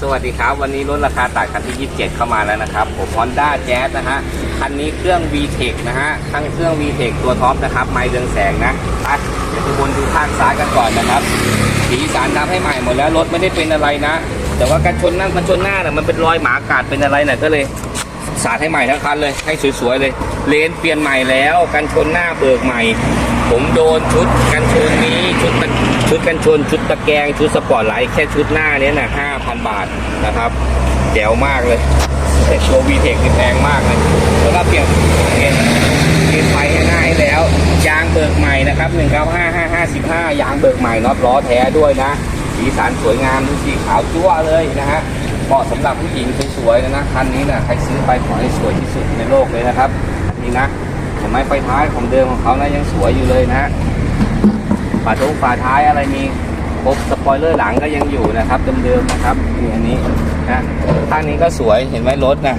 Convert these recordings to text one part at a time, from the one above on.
สวัสดีครับ วันนี้ลดราคาตัดคันที่ 27 เข้ามาแล้วนะครับ ผม Honda Jazz นะฮะ คันนี้เครื่อง VTEC นะฮะทั้งเครื่อง VTEC ตัวท็อปนะครับ ไม้เรืองแสงนะไปเดี๋ยวไปวนดูข้างซ้ายกันก่อนนะครับ สีสันทำให้ใหม่หมดแล้ว รถไม่ได้เป็นอะไรนะ แต่ว่าการชนหน้ามันชนหน้าน่ะมันเป็นรอยหมากัดเป็นอะไรน่ะก็เลย สาดให้ใหม่ทั้งคันเลย ให้สวยๆเลย เลนเปลี่ยนใหม่แล้ว กันชนหน้าเบิกใหม่ ผมโดนชุดกันชนนี้ชุดตะ ชุดกันชนชุดตะแกรงชุดสปอร์ตไลท์แค่ชุดหน้าเนี้ยนะห้าพันบาทนะครับแจ๋วมากเลยแต่โชว์วีเทคแพงมากเลยแล้วก็เปลี่ยนเปลี่ยนเปลี่ยนไฟให้หน้าให้แล้ว ยางเบิกใหม่นะครับ195555ยางเบิกใหม่น็อตล้อแท้ด้วยนะ สีสันสวยงามดูสีขาวจั่วเลยนะฮะเหมาะสำหรับผู้หญิงสวยๆนะนะคันนี้นะใครซื้อไปขอให้สวยที่สุดในโลกเลยนะครับนี่นะเห็นไหมไฟท้ายของเดิมของเขานะยังสวยอยู่เลยนะฮะาท้องฝาท้ายอะไรมีครบสปอยเลอร์หลังก็ยังอยู่นะครับเดิมๆนะครับนี่อันนี้นะข้างนี้ก็สวยเห็นไหมรถนะ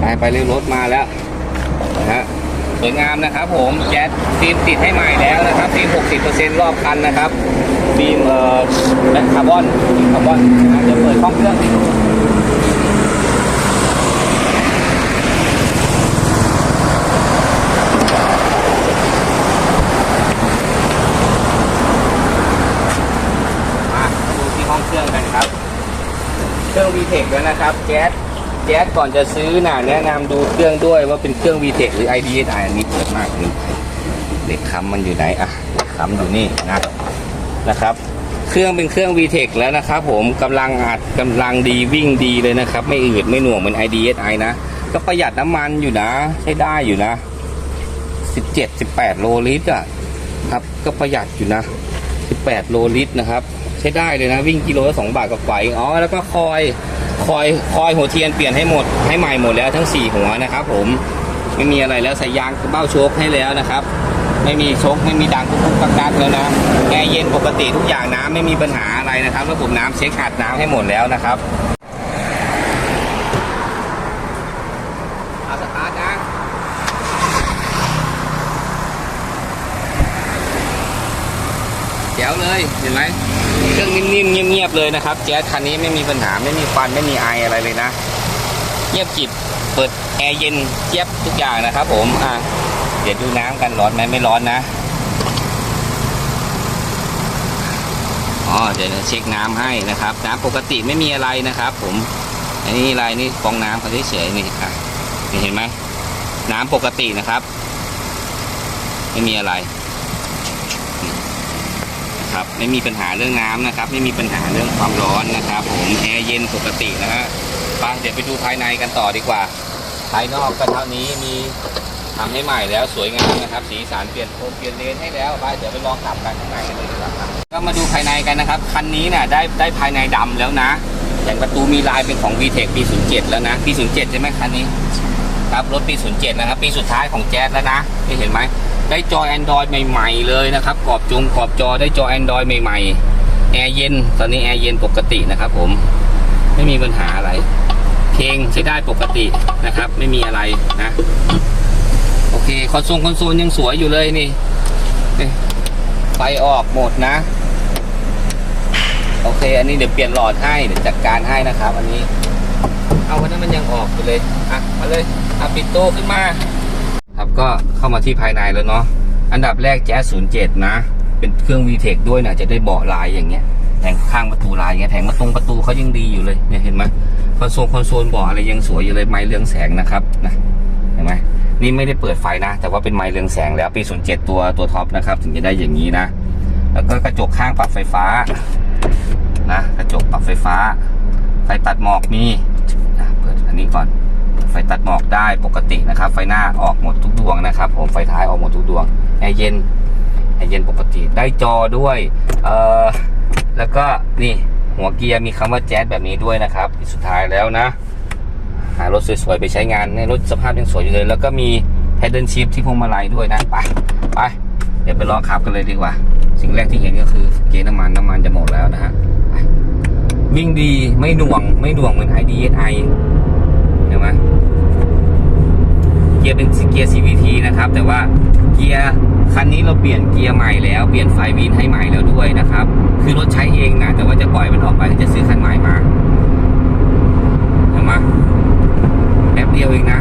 ไปไปเรื่อยรถมาแล้วนะฮะสวยงามนะครับผมแจ๊สฟิล์มติดให้ใหม่แล้วนะครับฟิล์ม60%รอบคันนะครับฟิล์มเอ่อแบคคาร์บอนคาร์บอนนะเดี๋ยวเปิดห้องเครื่องให้ดู มาดูที่ห้องเครื่องกันครับ เคแล้วนะครับแจ๊สแจ๊สก่อนจะซื้อน่ะแนะนำดูเครื่องด้วยว่าเป็นเครื่อง VTEC หรือ IDSI อันนี้เปิดมากเลยเด็กค้ำมันอยู่ไหนอะเด็กค้ำอยู่นี่นะนะครับ เครื่องเป็นเครื่อง VTEC แล้วนะครับ ผมกำลังอัดกำลังดีวิ่งดีเลยนะครับ ไม่อืดไม่หน่วงเหมือน IDSI นะ ก็ประหยัดน้ำมันอยู่นะ ใช้ได้อยู่นะ 17 18 โลลิตรอะครับก็ประหยัดอยู่นะ 18 โลลิตรนะครับ ใช้ได้เลยนะ วิ่งกิโลละ2บาทกับไฟอ๋อแล้วก็คอย คอยคอยหัวเทียนเปลี่ยนให้หมดให้ใหม่หมดแล้วทั้ง 4 หัวนะครับ ผมไม่มีอะไรแล้วใส่ยางเบ้าโชคให้แล้วนะครับ ไม่มีโชคไม่มีดังกุ๊กกุ๊กกักกักแล้วนะแอร์เย็นปกติทุกอย่างน้ำไม่มีปัญหาอะไรนะครับแล้วผมน้ำเช็คอัดน้ำให้หมดแล้วนะครับเอาสตาร์ทนะแจ๋วเลยเห็นไหม เครื่องนิ่มๆเงียบๆเลยนะครับแจ๊สคันนี้ไม่มีปัญหาไม่มีควันไม่มีไออะไรเลยนะ เงียบกิบเปิดแอร์เย็นเจี๊ยบทุกอย่างนะครับ ผมอะเดี๋ยวดูน้ำกันร้อนไหมไม่ร้อนนะอ๋อเดี๋ยวเช็คน้ำให้นะครับ น้ำปกติไม่มีอะไรนะครับ ผมอันนี้อะไรนี่ฟองน้ำเขาเฉยๆนี่อะนี่เห็นไหมน้ำปกตินะครับ ไม่มีอะไร นะครับไม่มีปัญหาเรื่องน้ำนะครับ ไม่มีปัญหาเรื่องความร้อนนะครับ ผมแอร์เย็นปกตินะฮะไปเดี๋ยวไปดูภายในกันต่อดีกว่า ภายนอกก็เท่านี้มีทำให้ใหม่แล้วสวยงามนะครับ สีสันเปลี่ยนโคมเปลี่ยนเลนให้แล้วไปเดี๋ยวไปลองขับกันข้างในกันเลยดีกว่าครับก็มาดูภายในกันนะครับคันนี้เนี่ยได้ได้ภายในดำแล้วนะอย่างประตูมีลายเป็นของ VTEC ปี 07 แล้วนะปี 07 ใช่ไหมคันนี้ครับรถปี 07 นะครับ ปีสุดท้ายของแจ๊สแล้วนะนี่เห็นไหม ได้จอ Android ใหม่ๆเลยนะครับขอบจงขอบจอได้จอ Android ใหม่ๆแอร์เย็นตอนนี้แอร์เย็นปกตินะครับ ผมไม่มีปัญหาอะไร เพลงใช้ได้ปกตินะครับ ไม่มีอะไรนะ โอเคคอนโซลคอนโซลยังสวยอยู่เลยนี่นี่ไฟออกหมดนะ โอเค อันนี้เดี๋ยวเปลี่ยนหลอดให้เดี๋ยวจัดการให้นะครับ อันนี้ เอาวันนั้นมันยังออกอยู่เลยอะมาเลยอะปิดตู้ขึ้นมา ครับก็เข้ามาที่ภายในแล้วเนาะอันดับแรกแจ๊ส07นะ เป็นเครื่อง VTEC ด้วยนะจะได้เบาะลายอย่างเงี้ยแทงข้างประตูลายอย่างเงี้ยแทงมาตรงประตูเขายังดีอยู่เลยเนี่ยเห็นไหมคอนโซลคอนโซลเบาะอะไรยังสวยอยู่เลยไม้เรืองแสงนะครับนะเห็นไหมนี่ไม่ได้เปิดไฟนะ แต่ว่าเป็นไม้เรืองแสงแล้วปี07ตัวตัวท็อปนะครับถึงจะได้อย่างนี้นะ แล้วก็กระจกข้างปรับไฟฟ้านะกระจกปรับไฟฟ้า ไฟตัดหมอกมีอะเปิดอันนี้ก่อน ไฟตัดหมอกได้ปกตินะครับ ไฟหน้าออกหมดทุกดวงนะครับ ผมไฟท้ายออกหมดทุกดวงแอร์เย็นแอร์เย็นปกติได้จอด้วยเอ่อแล้วก็นี่หัวเกียร์มีคำว่าแจ๊สแบบนี้ด้วยนะครับสุดท้ายแล้วนะ หารถสวยๆไปใช้งานในรถสภาพยังสวยอยู่เลย แล้วก็มี pedal shift ที่พวงมาลัยด้วยนะไปไปเดี๋ยวไปลองขับกันเลยดีกว่า สิ่งแรกที่เห็นก็คือเกียร์น้ำมันน้ำมันจะหมดแล้วนะฮะวิ่งดีไม่หน่วงไม่หน่วงเหมือน IDSI เห็นไหมเกียร์เป็นเกียร์ CVT นะครับ แต่ว่าเกียร์คันนี้เราเปลี่ยนเกียร์ใหม่แล้วเปลี่ยนไฟวินให้ใหม่แล้วด้วยนะครับ คือรถใช้เองนะแต่ว่าจะปล่อยมันออกไปจะซื้อคันใหม่มาะแป๊บเดียวเองนะ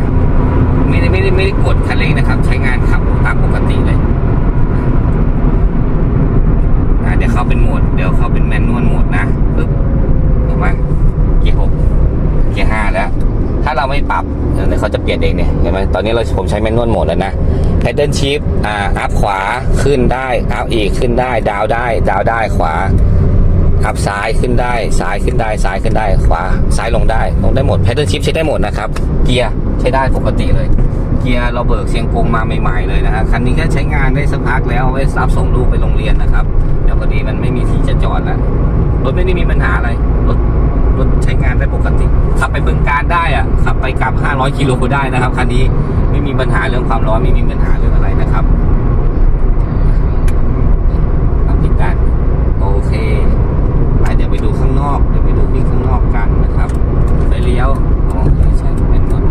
ไม่ได้ไม่ได้ไม่ได้กดคันเร่งนะครับ ใช้งานขับตามปกติเลยอะเดี๋ยวเข้าเป็นโหมด เดี๋ยวเข้าเป็นแมนนวลโหมดนะปึ๊บเห็นไหมเกียร์หกเกียร์ห้าแล้ว ถ้าเราไม่ปรับเดี๋ยวเขาจะเปลี่ยนเองเนี่ยเห็นไหมตอนนี้เราผมใช้แมนนวลโหมดแล้วนะ p พ d เดิลชิฟอ่าอัพขวาขึ้นได้อัพอีกขึ้นได้ ดาวได้ดาวได้ขวาอัพซ้ายขึ้นได้ซ้ายขึ้นได้ซ้ายขึ้นได้ขวาซ้ายลงได้ลงได้หมด p พ d เดิลชิฟใช้ได้หมดนะครับ เกียร์ใช้ได้ปกติเลย เกียร์เราเบิกเสียงกงมาใหม่ๆเลยนะฮะคันนี้ก็ใช้งานได้สักพักแล้วเอาไว้รับส่งลูกไปโรงเรียนนะครับเดี๋ยวพอดีมันไม่มีที่จะจอดแล้วรถไม่ได้มีปัญหาอะไรถใช้งานได้ปกติ ขับไปบึงการได้อะขับ ไปกลับ 500 กิโลได้นะครับคันนี้ไม่มีปัญหาเรื่องความร้อนไม่มีปัญหาเรื่องอะไรนะครับปรับติดกันโอเคไปเดี๋ยวไปดูข้างนอก เดี๋ยวไปดูวิ่งข้างนอกกันนะครับไปเลี้ยวอ๋อใช่เป็นรถ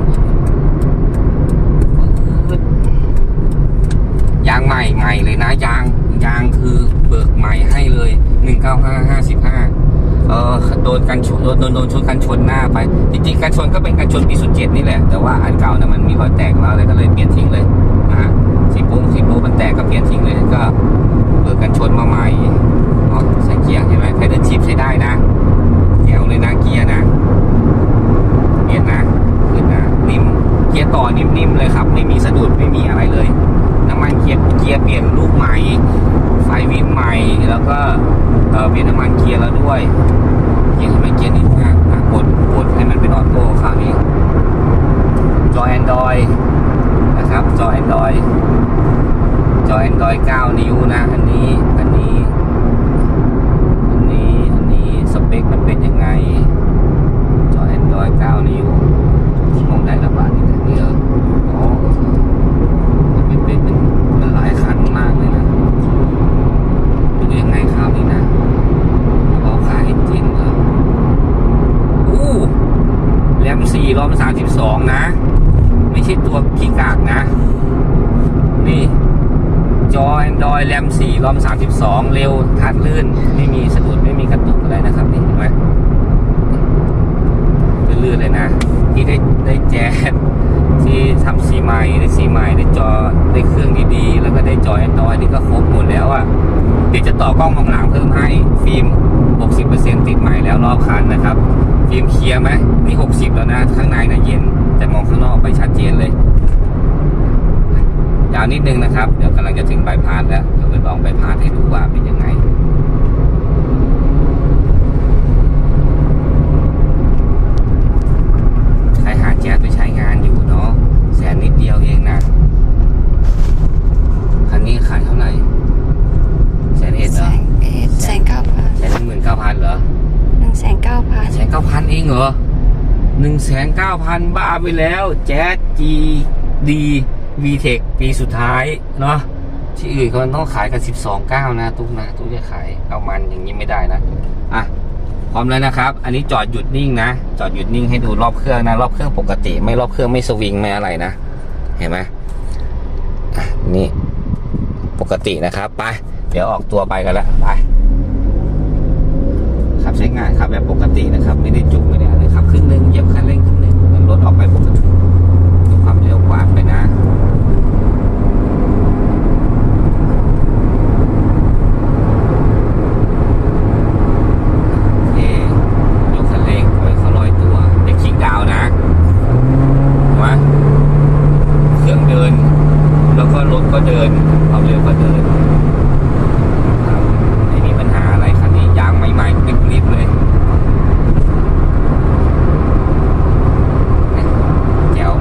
ยางใหม่ใหม่เลยนะยางยางคือเบิกใหม่ให้เลย 195 55 เออโดนกันชนโดนโดนชนกันชนหน้าไป จริงๆกันชนก็เป็นกันชนปีสุดเจ็ดนี่แหละ แต่ว่าอันเก่านะมันมีรอยแตกแล้วเลยก็เลยเปลี่ยนทิ้งเลยนะฮะสีปุ้งสีปุ้งมันแตกก็เปลี่ยนทิ้งเลยก็เบิกกันชนมาใหม่ใส่เกียร์เห็นไหมไพเดอร์ชิปใช้ได้นะเดี๋ยวเลยนะเกียร์นะเปลี่ยนนะขึ้นนะนิ่มเกียร์ต่อนิ่มๆเลยครับ ไม่มีสะดุดไม่มีอะไรเลย น้ำมันเกียร์เกียร์เปลี่ยนลูกใหม่ ไฟวินใหม่ แล้วก็เอ่อเปลี่ยนน้ำมันเกียร์แล้วด้วย เกียร์ทำไมเกียร์นิ่มมากอะกดกดให้มันเป็นออโต้คราวนี้ จอแอนดรอยนะครับ จอแอนดรอยจอแอนดรอย9นิ้วนะ อันนี้ อันนี้ อันนี้ สเปคมันเป็นยังไง จอ Android 9 นิ้วที่มองได้ระบาดนี่นะนี่เหรออ๋อมันเป็นเป็นเป็นเป็นหลายคันมากเลยนะดูยังไงคราวนี้นะเราขายจริงเหรออู้แรมสี่รอม สองนะ ไม่ใช่ตัวขี้กากนะ นี่ จอ Android แรม4รอม32 เร็วทัดลื่น ไม่มีสะดุดไม่มีกระตุกอะไรนะครับนี่เห็นไหมลื่นเลยนะ ที่ได้ได้แจ๊สที่ทำสีใหม่ได้สีใหม่ได้จอได้เครื่องดีๆ แล้วก็ได้จอ Android นี่ก็ครบหมดแล้วอะ่ะเดี๋ยวจะต่อกล้องมองหลังเพิ่มให้ฟิล์ม 60 ฟิล์มเคลียร์ไหมนี่60แล้วนะ ข้างในน่ะเย็น แต่มองข้างนอกไปชัดเจนเลย ยาวนิดนึงนะครับ เดี๋ยวกำลังจะถึงใบพาสแล้ว เดี๋ยวไปลองบพาสให้ดูว่าเป็นยังไงใครหาแจ๊สไปใช้งานอยู่เนาะ แสนนิดเดียวเองนะ คันนี้ขายเท่าไหร่แสนเอ็ดเห แส รอน เอ็ดแสนเก้าพัน แสนหนึ่งหมื่นเก้าพันเหรอ หนึ่งแสนเก้าพัน แสนเก้าพันเอ งเหรอหนึ่งแสนเก้าพันบ้าไปแล้วแจ๊สจีดีวีเทคปีสุดท้ายเนาะที่อื่นเขาต้องขายกันสิบสองเก้านะตุ๊กนะตุ๊กจะขายเอามันอย่างนี้ไม่ได้นะอะพร้อมแล้วนะครับ อันนี้จอดหยุดนิ่งนะ จอดหยุดนิ่งให้ดูรอบเครื่องนะ รอบเครื่องปกติ ไม่รอบเครื่องไม่สวิงไม่อะไรนะ เห็นไหมอะนี่ ปกตินะครับ ไป เดี๋ยวออกตัวไปกันแล้ว ไป ช้งานขับแบบปกตินะครับ ไม่ได้จุกไม่ได้อะไรขับครึ่งหนึงเหยียบคันเร่งครึ่งหนึงรถออกไปปกติดูความเร็วกว้างไปนะโอเคยกคันเร่งปล่อยเขาลอยตัวเด็กคิงดาวน์นะเห็นไหมเครื่องเดิน แล้วก็รถก็เดินความเร็วก็เดิน ครับไม่มีปัญหาอะไรคันนี้ยางใหม่ๆกริบๆเลยแจ๋ว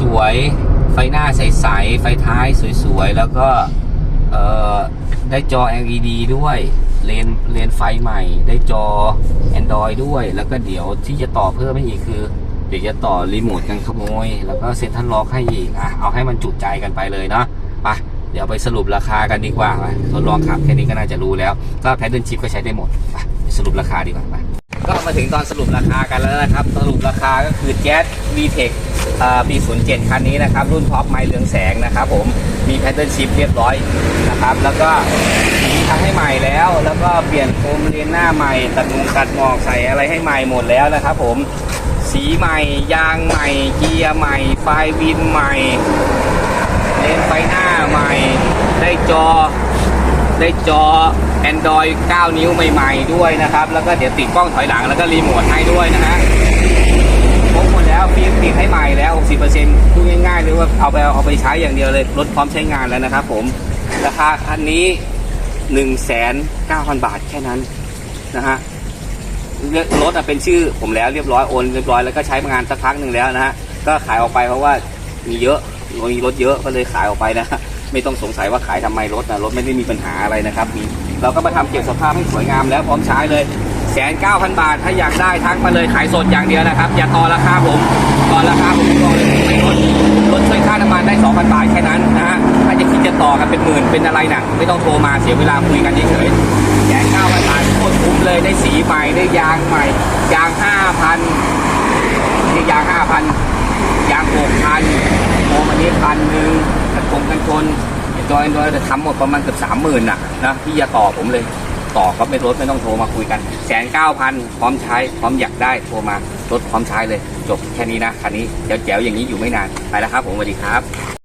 สวยๆ ไฟหน้าใสๆ ไฟ ท้ายสวยๆ แล้วก็ได้จอ LED ด้วยเลนเลนไฟใหม่ ได้จอ Android ด้วย แล้วก็เดี๋ยวที่จะต่อเพิ่มให้อีกคือ เดี๋ยวจะต่อรีโมทกันขโมย แล้วก็เซ็นทรัลล็อกให้อีกอะเอาให้มันจุใจกันไปเลยเนาะไปเดี๋ยวไปสรุปราคากันดีกว่าไปทดลองขับแค่นี้ก็น่าจะรู้แล้ว ก็แพดเดิลชิปก็ใช้ได้หมดไปสรุปราคาดีกว่าไป ก็มาถึงตอนสรุปราคากันแล้วนะครับ สรุปราคาก็คือแจ๊ส VTEC ปี 07 คันนี้นะครับ รุ่นท็อปไม้เรืองแสงนะครับผม มีแพทเทิร์นชิปเรียบร้อยนะครับ แล้วก็สีทำให้ใหม่แล้ว แล้วก็เปลี่ยนโคมเรียนหน้าใหม่ ตัดงงตัดหมอกใส่อะไรให้ใหม่หมดแล้วนะครับผม สีใหม่ ยางใหม่ เกียร์ใหม่ ไฟวินใหม่ เลนไฟหน้าใหม่ ได้จอ ได้จอ Android 9 นิ้วใหม่ ๆ ด้วยนะครับ แล้วก็เดี๋ยวติดกล้องถอยหลังแล้วก็รีโมทให้ด้วยนะฮะครบหมดแล้วฟิล์มติดให้ใหม่แล้ว 60%พูดง่ายๆเลยว่าเอาไปเอาไปใช้อย่างเดียวเลยรถพร้อมใช้งานแล้วนะครับผม ราคาคันนี้ 1,900 บาทแค่นั้นนะฮะเรื่องรถอะเป็นชื่อผมแล้วเรียบร้อยโอนเรียบร้อยแล้วก็ใช้งานสักพักหนึ่งแล้วนะฮะก็ขายออกไปเพราะว่ามีเยอะมีรถเยอะก็เลยขายออกไปนะ ไม่ต้องสงสัยว่าขายทำไมรถนะรถไม่ได้มีปัญหาอะไรนะครับมีเราก็มาทำเก็บสภาพให้สวยงามแล้วพร้อมใช้เลยแสนเก้าพันบาท ถ้าอยากได้ทักมาเลยขายสดอย่างเดียวนะครับ อย่าต่อราคาผมต่อราคาผมบอกเลยไม่ลดลดช่วยค่าน้ำมันได้สองพันบาทแค่นั้นนะฮะถ้าจะคิดจะต่อกันเป็นหมื่นเป็นอะไรน่ะไม่ต้องโทรมาเสียเวลาคุยกันเฉยๆแสนเก้าพันบาทโคตรคุ้มเลยได้สีใหม่ได้ยางใหม่ ยางห้าพันนี่ยางห้าพันยางหกพันโอมันนี้พันหนึ่ง กันชงกันชนจอยจอยจะทำหมดประมาณเกือบสามหมื่นน่ะนะพี่อย่าต่อผมเลย ต่อก็ไม่ลดไม่ต้องโทรมาคุยกันแสนเก้าพันพร้อมใช้พร้อมอยากได้โทรมาลดพร้อมใช้เลย จบแค่นี้นะคันนี้แจ๋วๆอย่างนี้อยู่ไม่นานไปแล้วครับ ผมสวัสดีครับ